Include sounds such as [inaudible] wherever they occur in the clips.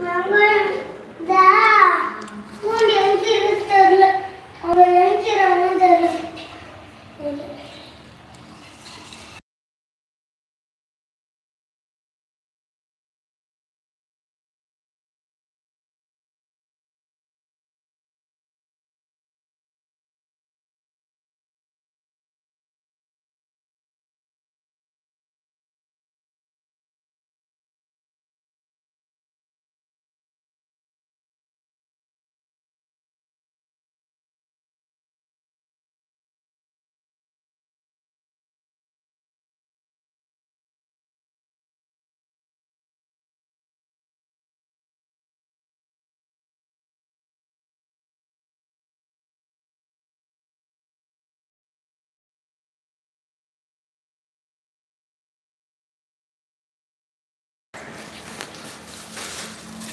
妈妈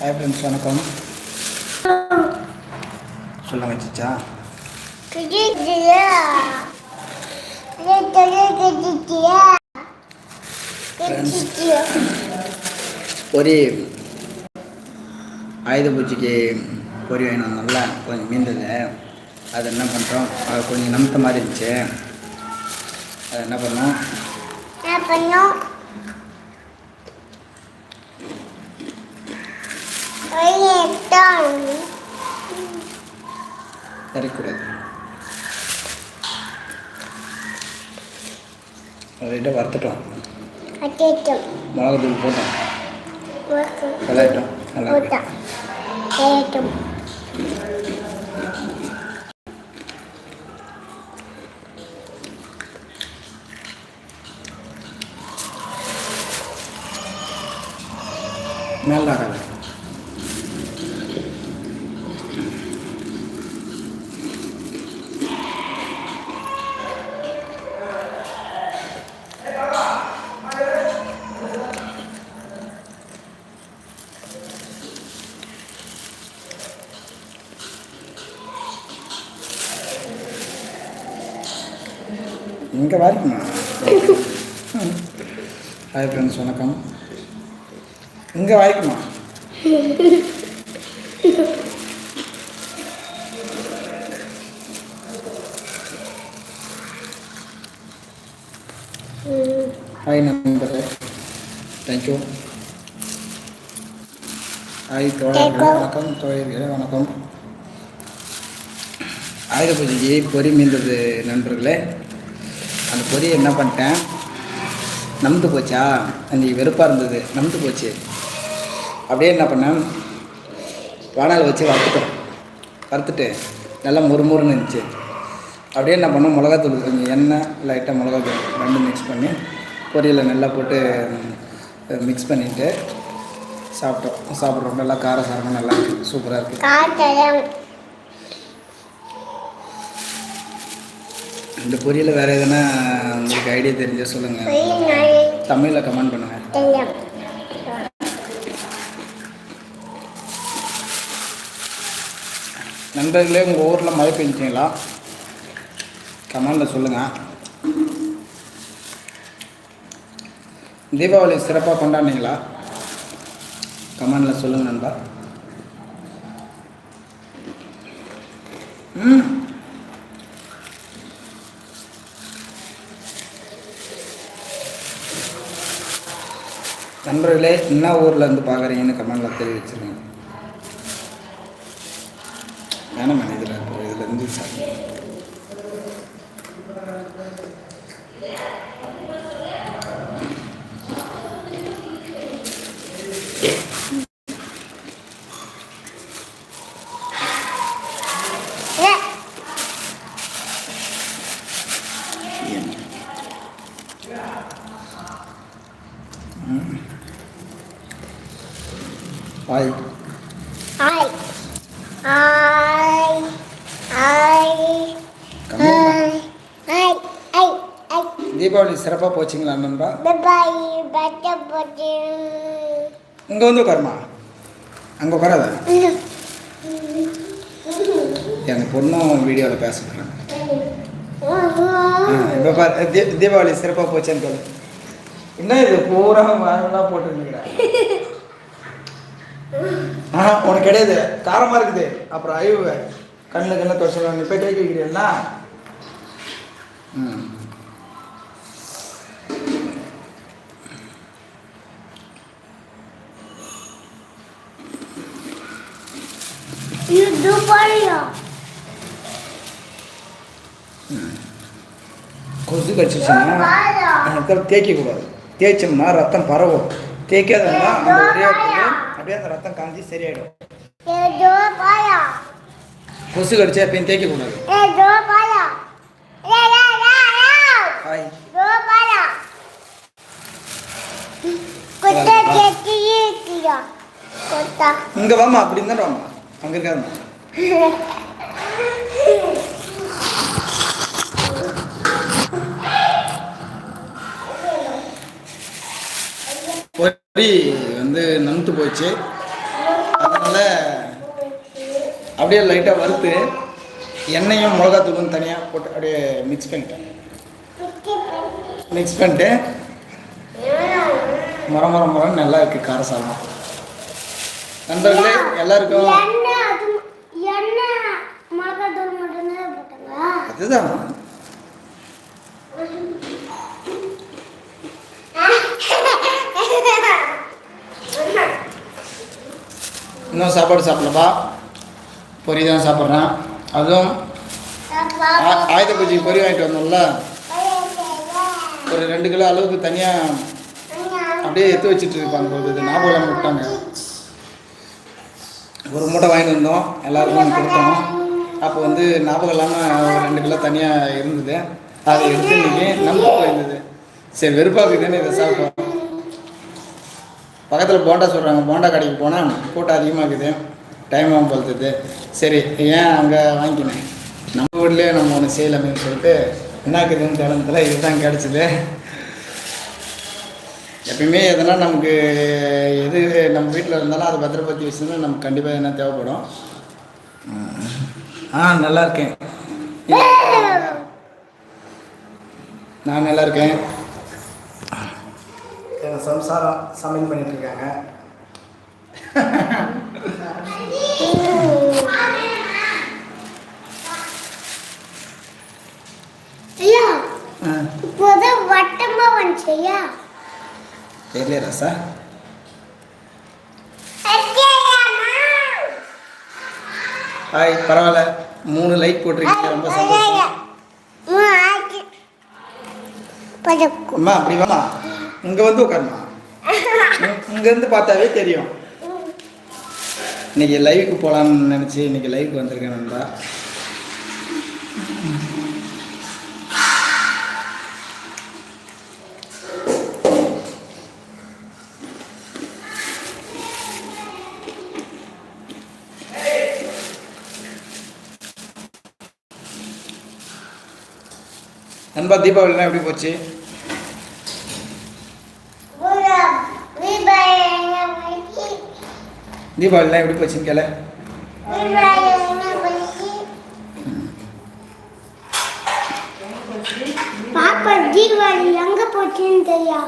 hi friends வணக்கம். சொல்லுங்க சிச்சா. பொரி. ஆயுத பூஜைக்கு பொரி வாங்கிட்டு வந்தோம்ல கொஞ்சம் மீந்தது. அது என்ன பண்ணுறோம் அது கொஞ்சம் நமத்த மாதிரி இருந்துச்சு அது என்ன பண்ணோம்? தரக்கூடாது ரைட்டாக வறுத்துட்டோம் மிளகாத்தூள் போட்டோம் விளையாட்டோம் நல்லா இங்கே வரைக்குமா ஹாய் ஃப்ரெண்ட்ஸ் வணக்கம். இங்கே வரைக்குமா ஹாய் நண்பரே. தேங்க்யூ ஹாய் தோழர்களே வணக்கம் தோழர்களே வணக்கம். ஆயுத பூஜைக்கு பொறி மீந்தது நண்பர்களே. அந்த பொரியை என்ன பண்ணிட்டேன்? நம்பு போச்சா? அன்றைக்கி வெறுப்பாக இருந்தது. நம்பு போச்சு. அப்படியே என்ன பண்ணேன்? வானால் வச்சு வறுத்துட்டோம் வறுத்துட்டு நல்லா முறுமுறுன்னு இருந்துச்சு. அப்படியே என்ன பண்ணோம்? மிளகாத்தூள் கொஞ்சம் எண்ணெய் லைட்டாக மிளகாத்தூள் ரெண்டும் மிக்ஸ் பண்ணி பொரியலை நல்லா போட்டு மிக்ஸ் பண்ணிவிட்டு சாப்பிட்டோம். சாப்பிட்றோம். நல்லா காரசாரமாக நல்லா சூப்பராக இருக்குது இந்த பொரியல் வேறு எதனா உங்களுக்கு ஐடியா தெரிஞ்சால் சொல்லுங்கள் தமிழில் கமெண்ட் பண்ணுங்கள் நண்பர்களே உங்கள் ஊரில் மழை பெஞ்சிங்களா? கமெண்டில் சொல்லுங்கள் தீபாவளி சிறப்பாக கொண்டாடினீங்களா? கமெண்டில் சொல்லுங்கள் நண்பா. ம். நண்பர்களே என்ன ஊரில் இருந்து பார்க்குறீங்கன்னு கமெண்டில் தெரிவிச்சிருங்க. வேணாம் இதில் இதில் இருந்து sir hi Hi. Hi. Hi. Comment Hi. Hi. Hi. Deepavali சிறப்பாக போச்சுங்களா நண்பா Bye bye. Bye bye. இங்கே வந்து உட்காருமா அங்கே உட்காராத எங்கள் பொண்ணும் வீடியோவில் பேசுகிறேன் இப்போ பாரு தீ தீபாவளி சிறப்பாக போச்சேன்னு சொல்லு என்ன இது பூரா வாங்கலாம் போட்டுருந்துக்கிறேன் [laughs] ஆ உனக்கு கிடையாது. காரமாக இருக்குது. அப்புறம் அழிவு கண்ணில் கண்ணில் தொடச்சு நீ போய் வைக்கிறீங்களா ம். You do Mario. கொசு கடிச்சிச்சுன்னா இடத்துல தேய்க்கக்கூடாது. தேய்ச்சோம்னா ரத்தம் பரவும். தேய்க்காதன்னா அந்த ஒரே இடத்துல அப்படியே அந்த ரத்தம் காஞ்சி சரியாயிடும். கொசு கடிச்சா எப்பயும் தேய்க்கக்கூடாது You do Mario. Yeah, yeah, yeah, yeah. Hi. [laughs] பொரி வந்து நமுத்து போச்சு அதனால் அப்படியே லைட்டாக வறுத்து எண்ணெயும் மிளகாத்தூளும் தனியாக போட்டு அப்படியே மிக்ஸ் பண்ணிட்டேன். மிக்ஸ் பண்ணிட்டு முறை முறை முறை நல்லா இருக்குது கார சாதம். நண்பர்களே எல்லாருக்கும் அதுதான். இன்னும் சாப்பாடு சாப்பிடலப்பா. பொரி தான் சாப்பிட்றேன். அதுவும் ஆயுத பூஜைக்கு பொரி வாங்கிட்டு வந்தோம்ல. ஒரு ரெண்டு கிலோ அளவுக்கு தனியாக அப்படியே எடுத்து வச்சுட்டு இருப்பாங்க போது இது ஞாபகம் இல்லாமல் விட்டாங்க. ஒரு மூட்டை வாங்கிட்டு வந்தோம். எல்லாருக்கும் கொடுத்தோம். அப்போ வந்து ஞாபகம் இல்லாமல் ஒரு ரெண்டு கிலோ தனியாக இருந்தது. அதை எடுத்து இன்னைக்கு நம்ப இருந்தது. சரி வெறுப்பாக இருக்குதுன்னு இதை சாப்பிட்டோம். பக்கத்தில் போண்டா சொல்கிறாங்க போண்டா கடைக்கு போனால் கூட்டம் அதிகமாக டைம் ஆகும் போகிறது சரி ஏன் அங்கே வாங்கிக்கினேன் நம்ம ஊர்லேயே நம்ம ஒன்று செய்யலாமேன்னு சொல்லிட்டு என்னாக்குதுன்னு தருணத்தில் இதுதான் கிடச்சிது. எப்பயுமே எதனா நமக்கு எது நம்ம வீட்டில் இருந்தாலும் அதை பத்திரப்படுத்தி வச்சுருந்தா நமக்கு கண்டிப்பாக என்ன தேவைப்படும்? ஆ நல்லா இருக்கேன். நான் நல்லா இருக்கேன். சம்சாரம் சமையல் பண்ணிட்டு இருக்காங்க தெரியல ரசா. ஹாய் பரவாயில்ல. மூணு லைக் போட்டிருக்கீங்க ரொம்ப சந்தோஷம். அம்மா அப்படி வாமா இங்கே வந்து உட்காருமா? இங்கேருந்து பார்த்தாவே தெரியும். இன்னைக்கு லைவுக்கு போகலான்னு நினச்சி இன்னைக்கு லைவுக்கு வந்திருக்கேன் நண்பா. நண்பா தீபாவளிலாம் எப்படி போச்சு? தீபாவளிலாம் எப்படி போச்சுன்னு கேள பாப்பா தீபாவளி எங்க போச்சுன்னு தெரியா?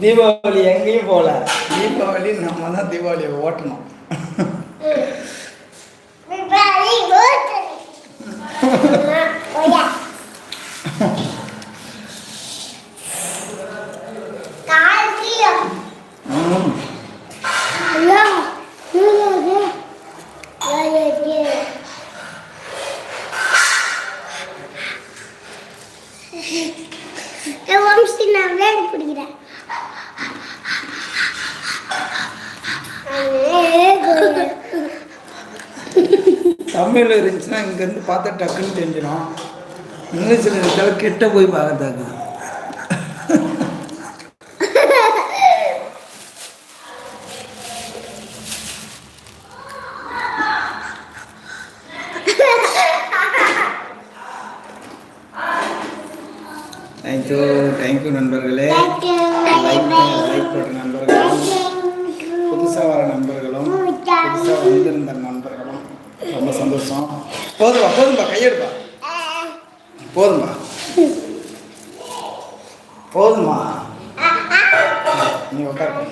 தீபாவளி எங்கேயும் போகல. தீபாவளி நம்ம தான் தீபாவளியை ஓட்டணும் தீபாவளி ஓயா கால்கியா ம். ஐயா இது இது ஏ வம்சி நான் விளையாடி பிடிக்கிறேன். தமிழில் இருந்துச்சுன்னா இங்கேருந்து பார்த்தா டக்குன்னு தெரிஞ்சிடும். இங்கிலீஷில் இருந்தாலும் கிட்ட போய் பார்க்கத்தாக்கு தேங்க்யூ தேங்க்யூ நண்பர்களே லைக் லைக் போட்ட நண்பர்களும் புதுசாக வர நண்பர்களும் புதுசாக வந்திருந்த நண்பர்களும் ரொம்ப சந்தோஷம். போதும்பா போதும்பா கையெடுப்பா. போதும்மா. போதுமா நீ உட்காரு.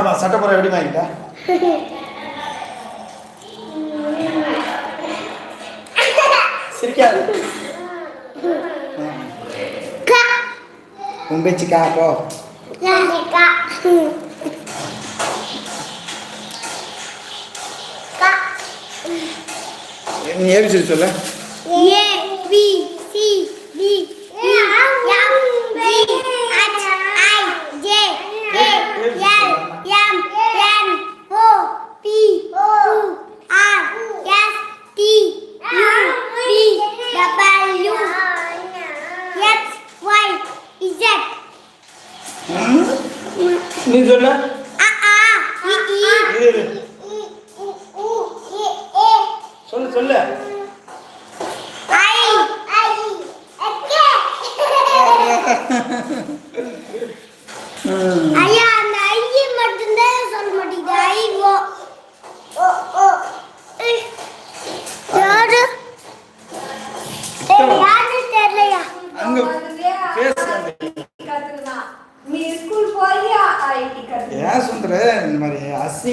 பாருமா சட்டை போகிற எப்படி வாங்கிட்டா சிரிக்காது. உன் பேச்சுக்கா போ. நீ ஏபிசி சொல்ல. A B சொல்ல. சொல்லு சொல்லு. [laughs] ஐய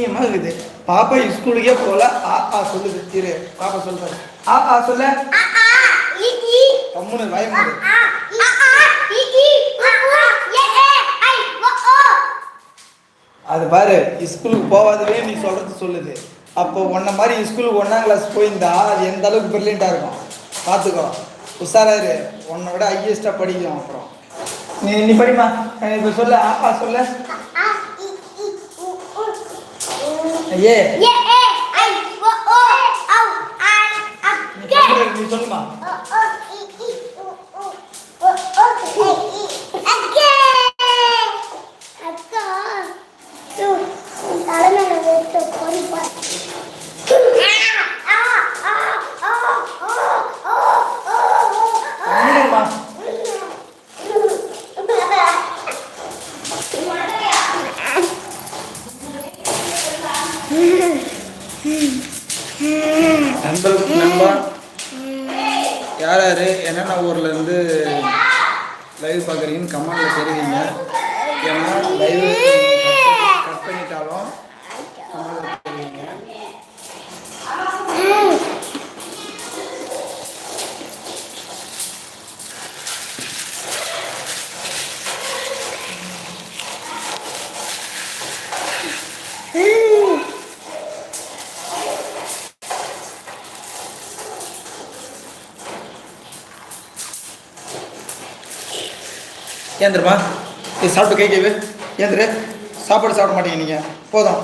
மாதிரி அசிங்கமா இருக்குது பாப்பா ஸ்கூலுக்கே போல ஆ ஆ சொல்லுது. இரு பாப்பா சொல்ற. ஆ ஆ சொல்ல. கம்முனு ஓ அது பாரு ஸ்கூலுக்கு போகாதவே நீ சொல்றது சொல்லுது. அப்போ உன்ன மாதிரி ஸ்கூலுக்கு ஒன்றாம் கிளாஸ் போயிருந்தா அது எந்த அளவுக்கு பிரில்லியண்ட்டாக இருக்கும்? பார்த்துக்கோ உஷாரா இரு. உன்னை விட ஹையஸ்டாக படிக்கும் அப்புறம். நீ நீ படிமா இப்போ சொல்ல. ஆப்பா சொல்ல. Yeah. Yeah, eh, get. கமெண்டில் தெரிவிங்க ஏன்னா லைவ் கட் பண்ணிட்டாலும் கமெண்டில் தெரிவிங்க ஏந்திரமா இது சாப்பிட்டு கை கேவு ஏந்திரு சாப்பாடு சாப்பிட மாட்டீங்க நீங்கள் போதும்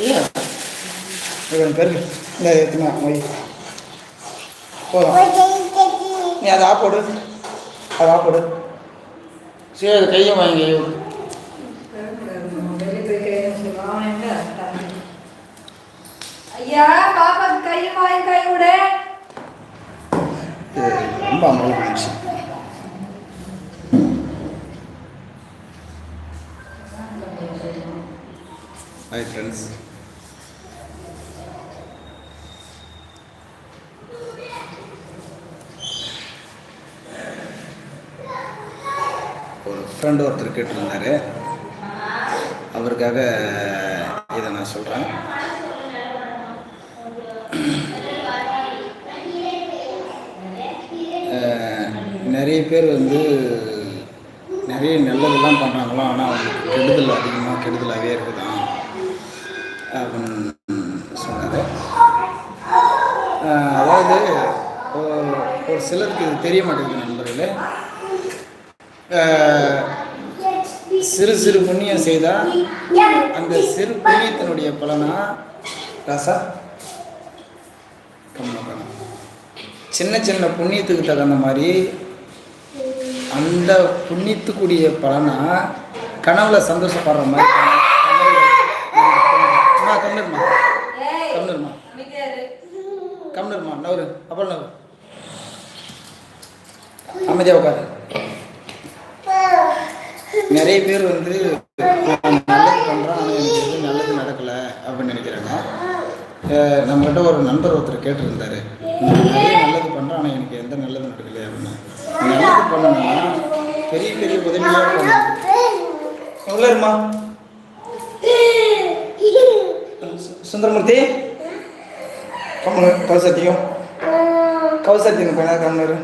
Yeah. We're going to go. No, it's not. Wait. போதும் நீ அதை ஆப்போடு அதை ஆப்போடு சரி அது கையும் வாங்கி கையை விடு. வெளியே போய் கை சொல்லுவான் என்ன ஐயா பாப்பாக்கு கை வாங்கி கை விடு. ரொம்ப போயிடுச்சு. ஹாய் ஃப்ரெண்ட்ஸ் ஃப்ரெண்டு ஒருத்தர் கேட்டிருந்தார். அவருக்காக இதை நான் சொல்கிறேன் நிறைய பேர் வந்து நிறைய நல்லதெல்லாம் பண்ணாங்களோ ஆனால் அவங்களுக்கு கெடுதல் அதிகமாக கெடுதலாகவே இருக்குதான் அப்படின்னு சொன்னார். அதாவது ஒரு சிலருக்கு இது தெரிய மாட்டேங்குது நண்பர்களே. சிறு சிறு புண்ணியம் செய்தால் அந்த சிறு புண்ணியத்தினுடைய பலனா ரசா சின்ன சின்ன புண்ணியத்துக்கு தகுந்த மாதிரி அந்த புண்ணியத்துக்குரிய பலனா கனவுல சந்தோஷப்படுற மாதிரி அம்மா கம்மிருமா கம்மிருமா நவரு அப்புறம் நவரு அமைதியாக உட்காரு நிறைய பேர் வந்து நல்லது பண்ணுறோம் ஆனால் எனக்கு எதுவும் நல்லது நடக்கலை அப்படின்னு நினைக்கிறாங்க. நம்மகிட்ட ஒரு நண்பர் ஒருத்தர் கேட்டிருந்தாரு. நிறைய நல்லது பண்ணுறேன் ஆனால் எனக்கு எந்த நல்லது நடக்கலை அப்படின்னு. நல்லது பண்ணணும்னா பெரிய பெரிய உதவியாக பண்ணணும். உள்ள சுந்தரமூர்த்தி கம்மனு கவசத்தியும் கவசத்தியும் கொஞ்ச கமலரு கம்மனு இரு.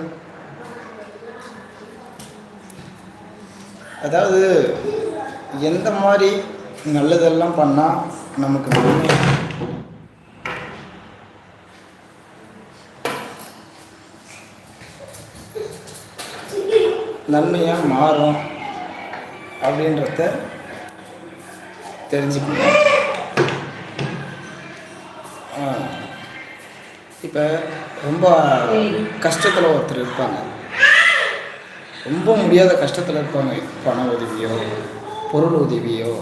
அதாவது எந்த மாதிரி நல்லதெல்லாம் பண்ணால் நமக்கு நன்மை? நன்மையாக மாறும் அப்படின்றத தெரிஞ்சுக்கணும். இப்போ ரொம்ப கஷ்டத்தில் ஒருத்தர் இருப்பாங்க. ரொம்ப முடியாத கஷ்டத்தில் இருப்பாங்க. பண உதவியோ பொருள் உதவியோ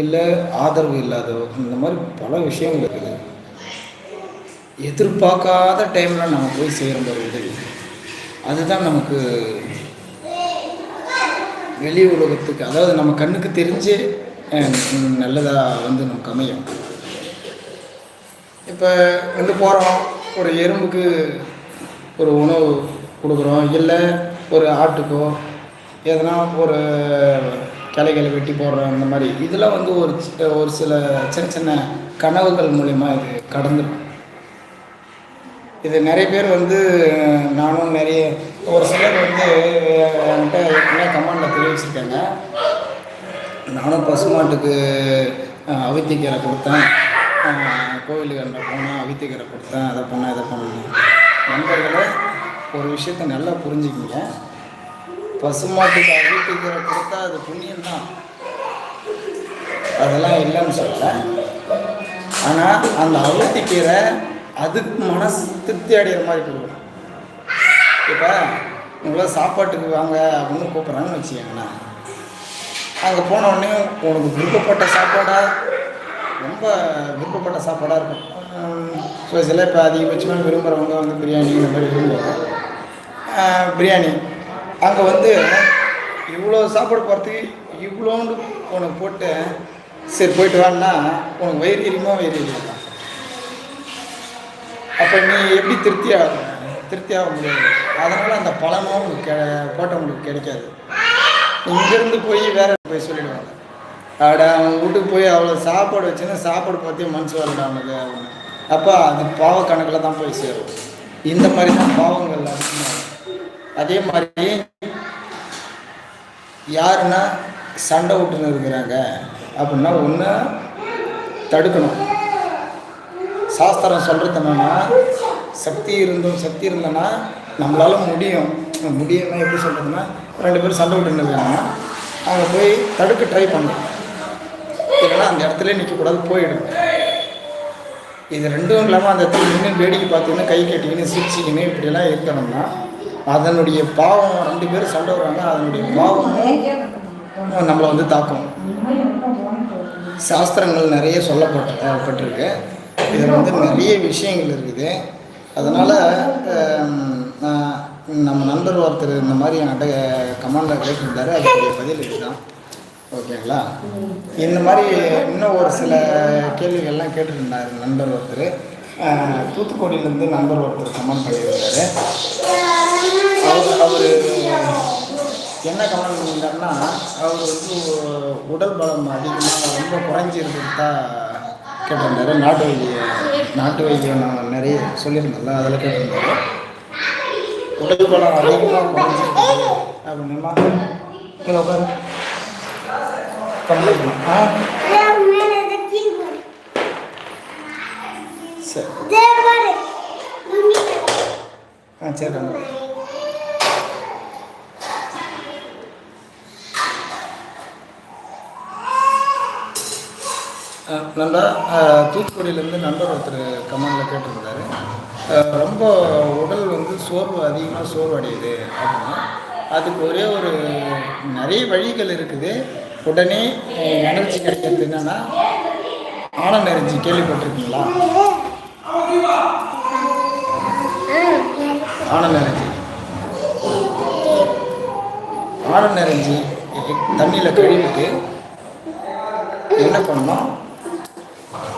இல்லை ஆதரவு இல்லாதோ இந்த மாதிரி பல விஷயங்கள் இருக்குது. எதிர்பார்க்காத டைமில் நம்ம போய் செய்கிற ஒரு உதவி அதுதான் நமக்கு வெளி உலகத்துக்கு அதாவது நம்ம கண்ணுக்கு தெரிஞ்சே நல்லதாக வந்து நமக்கு அமையும். இப்போ வந்து போகிறோம் ஒரு எறும்புக்கு ஒரு உணவு கொடுக்குறோம். இல்லை ஒரு ஆட்டுக்கோ எதனா ஒரு கிளைகளை வெட்டி போடுறோம் அந்த மாதிரி. இதெல்லாம் வந்து ஒரு ஒரு சில சின்ன சின்ன கனவுகள் மூலிமா இது கடந்துடும் இது நிறைய பேர் வந்து நானும் நிறைய ஒரு சிலர் வந்து என்கிட்ட ஏற்கனவே கமாண்டில் தெரிவிச்சிருக்காங்க. நானும் பசுமாட்டுக்கு அஹ், அவித்திக்கீரை கொடுத்தேன். கோவிலுக்கு அங்கே போனேன் அவித்திக்கீரை கொடுத்தேன். அதை பண்ணேன் இதை பண்ணேன். ஒரு விஷயத்தை நல்லா புரிஞ்சுக்கிங்க. பசுமாட்டுக்கு அவித்திக்கீரை கொடுத்தா அது புண்ணியம் தான் அதெல்லாம் இல்லைன்னு சொல்லலை. ஆனால் அந்த அவித்திக்கீரை அதுக்கு மனசு திருப்தி அடைகிற மாதிரி கொடுக்கணும். இப்போ உங்களை சாப்பாட்டுக்கு வாங்க அப்படின்னு கூப்பிட்றாங்கன்னு வச்சுக்கோங்களேன். அங்கே போன உடனே உனக்கு விருப்பப்பட்ட சாப்பாடாக ரொம்ப விருப்பப்பட்ட சாப்பாடாக இருக்கும். ஸோ சில இப்போ அதிகபட்சமாக விரும்புகிறவங்க வந்து பிரியாணி இந்த மாதிரி விரும்புவாங்க. பிரியாணி. அங்கே வந்து இவ்வளோ சாப்பாடு போகிறதுக்கு இவ்வளோண்டு உனக்கு போட்டு சரி போயிட்டு வான்னா உனக்கு வயிறு எரியுமா வயிறு எரியுமா அப்போ நீ எப்படி திருப்தி ஆகும்? திருப்தி ஆக முடியாது. அதனால் அந்த பலனும் உங்களுக்கு கெ போட்டவங்களுக்கு கிடைக்காது. இங்கேருந்து போய் வேற போய் சொல்லிடுவாங்க. அவட அவன் வீட்டுக்கு போய் அவ்வளோ சாப்பாடு வச்சுன்னா சாப்பாடு பார்த்தியே மனசு வரல அவனுக்கு. அப்படின்னு அப்போ அது பாவ கணக்கில் தான் போய் சேரும். இந்த மாதிரி தான் பாவங்கள் அதே மாதிரி யாருன்னா சண்டை விட்டுன்னு இருக்கிறாங்க அப்படின்னா ஒன்று தடுக்கணும். சாஸ்திரம் சொல்கிறது என்னன்னா சக்தி இருந்தும் சக்தி இருந்தனா நம்மளால முடியும். முடியும்னா எப்படி சொல்கிறதுன்னா ரெண்டு பேரும் சண்டை விட்டுன்னு இருக்காங்கன்னா அங்கே போய் தடுக்க ட்ரை பண்ணணும். இல்லைன்னா அந்த இடத்துல நிற்கக்கூடாது போயிடும் இது ரெண்டும் இல்லாமல் அந்த இடத்துல நின்று வேடிக்கை பார்த்துக்கின்னு கை கட்டிக்கின்னு சிரிச்சிக்கின்னு இப்படியெல்லாம் இருக்கணும்னா அதனுடைய பாவம் ரெண்டு பேரும் சண்டை வராங்க அதனுடைய பாவமும் நம்மளை வந்து தாக்கும். சாஸ்திரங்கள் நிறைய சொல்லப்பட்ட பட்டிருக்கு இதில் வந்து நிறைய விஷயங்கள் இருக்குது. அதனால் நம்ம நண்பர் ஒருத்தர் இந்த மாதிரி என்கிட்ட கமாண்டில் கேட்டிருந்தாரு. அதுக்குரிய பதில் இதுதான். ஓகேங்களா? இந்த மாதிரி இன்னும் ஒரு சில கேள்விகள்லாம் கேட்டுருந்தார் நண்பர் ஒருத்தர். தூத்துக்குடியிலேருந்து நண்பர் ஒருத்தர் கமெண்ட் பண்ணியிருந்தாரு அவர் அவர் என்ன கமெண்ட் பண்ணியிருந்தாருன்னா அவர் வந்து உடல் பலம் அதிகமாக ரொம்ப குறைஞ்சி இருக்கிறதா கேட்டிருந்தாரு. நாட்டு வைத்தியம் நாட்டு வைத்தியம் நான் நிறைய சொல்லியிருந்தேன்ல அதில் கேட்டிருந்தாரு. உடல் பலம் அதிகமாக குறைஞ்சிருக்கு அப்படின்னா கீழே உட்காரு. கம்ப்ளீட் ஆ சரி ஆ சரி நண்பா தூத்துக்குடியிலேருந்து நண்பர் ஒருத்தர் கமெண்டில் கேட்டிருந்தாரு ரொம்ப உடல் வந்து சோர்வு அதிகமாக சோர்வு அடையுது அப்படின்னா அதுக்கு ஒரே ஒரு நிறைய வழிகள் இருக்குது. உடனே எனர்ஜி கிடைக்கிறது என்னென்னா ஆனந்த எனர்ஜி கேள்விப்பட்டிருக்கீங்களா? ஆனந்த எனர்ஜி. ஆனந்த எனர்ஜி தண்ணியில் கழுவிட்டு என்ன பண்ணோம்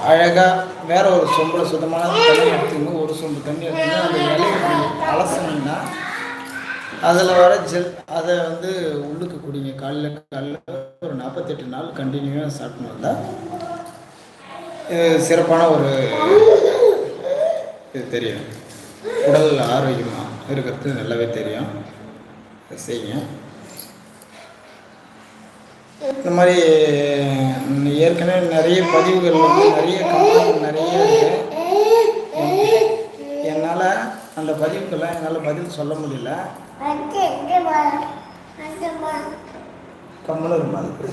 அழகாக வேற ஒரு சொம்பில் சுத்தமான தண்ணி எடுத்துக்கணும் ஒரு சொம்பு தண்ணி எடுத்துக்கணும் அந்த இலையை இப்படி அதில் வர ஜெல் அதை வந்து உள்ளுக்கு குடிங்க. காலையில் காலையில் ஒரு நாற்பத்தெட்டு நாள் கண்டினியூவாக சாப்பிட்டு வந்தால் இது சிறப்பான ஒரு இது தெரியும். உடல் ஆரோக்கியமாக இருக்கிறது நல்லாவே தெரியும். செய்யுங்க. இந்த மாதிரி ஏற்கனவே நிறைய பதிவுகள் வந்து நிறைய நிறைய இருக்குது அந்த பதிவுக்கெல்லாம் என்னால் பதில் சொல்ல முடியல. கம்மலும் இருக்கும் அதுக்கு.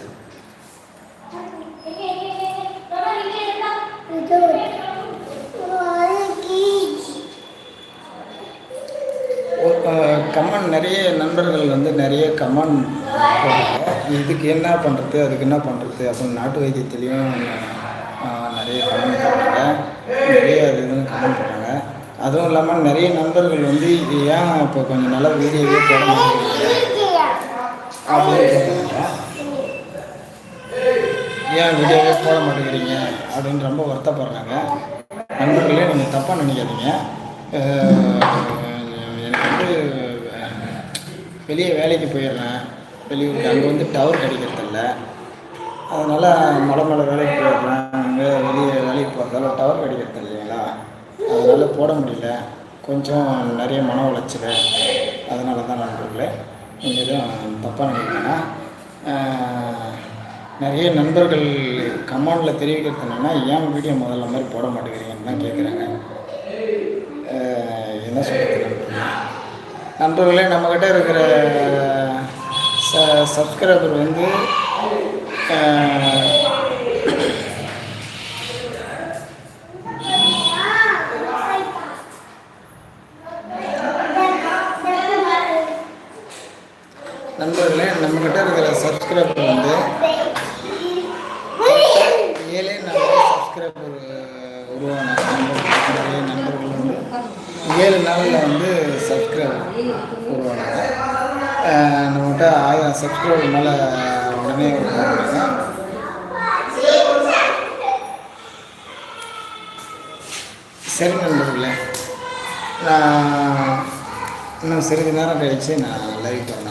கமெண்ட் நிறைய நண்பர்கள் வந்து நிறைய கமெண்ட் இதுக்கு என்ன பண்ணுறது அதுக்கு என்ன பண்ணுறது அப்படின்னு நாட்டு வைத்தியத்துலேயும் நிறைய கமெண்ட் போடுறாங்க. நிறைய இதுன்னு கமெண்ட் அதுவும் இல்லாமல் நிறைய நண்பர்கள் வந்து இது ஏன் இப்போ கொஞ்சம் நல்ல வீடியோவே போட மாட்டேங்கிறீங்க அப்படின்னு ஏன் வீடியோவே போட மாட்டேங்கிறீங்க அப்படின்னு ரொம்ப வருத்தப்படுறாங்க. நண்பர்களே நீங்கள் தப்பாக நினைக்காதீங்க. எனக்கு வந்து வெளியே வேலைக்கு போயிடுறேன். வெளியூருக்கு அங்கே வந்து டவர் கிடைக்கிறதில்ல. அதனால் மலை மலை வேலைக்கு போயிடுறேன். அங்கே வெளியே வேலைக்கு போகிறதால டவர் கிடைக்கிறது இல்லைங்களா அதனால் போட முடியல. கொஞ்சம் நிறைய மன உளைச்சல். அதனால தான் நண்பர்களே நீங்கள் எதுவும் தப்பாக நினைக்கிறேன்னா நிறைய நண்பர்கள் கமெண்டில் தெரிவிக்கிறது என்னென்னா ஏன் வீடியோ முதல்ல மாதிரி போட மாட்டேங்கிறீங்கன்னு தான் கேட்குறாங்க. என்ன சொல்கிறது நண்பர்களே நம்மக்கிட்ட இருக்கிற ச சப்ஸ்கிரைபர் வந்து நண்பர்களே நம்மக்கிட்ட இருக்கிற சப்ஸ்கிரைபர் வந்து ஏழே நாளில் சப்ஸ்கிரைபர் உருவான நண்பர்கள் நண்பர்கள் வந்து ஏழு நாளில் வந்து சப்ஸ்கிரைபர் உருவானாங்க நம்மகிட்ட ஆயிரம் சப்ஸ்கிரைபர் மேலே உடனே உருவாங்க சரி நண்பர்களே நான் இன்னும் சிறிது நேரம் கழித்து நான் லைவ் பண்ணேன்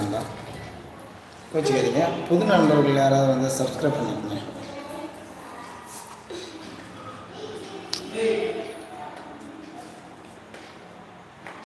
கோச்சிக்காதீங்க புது நண்பர்கள் யாராவது வந்து சப்ஸ்கிரைப் பண்ணிக்கணும்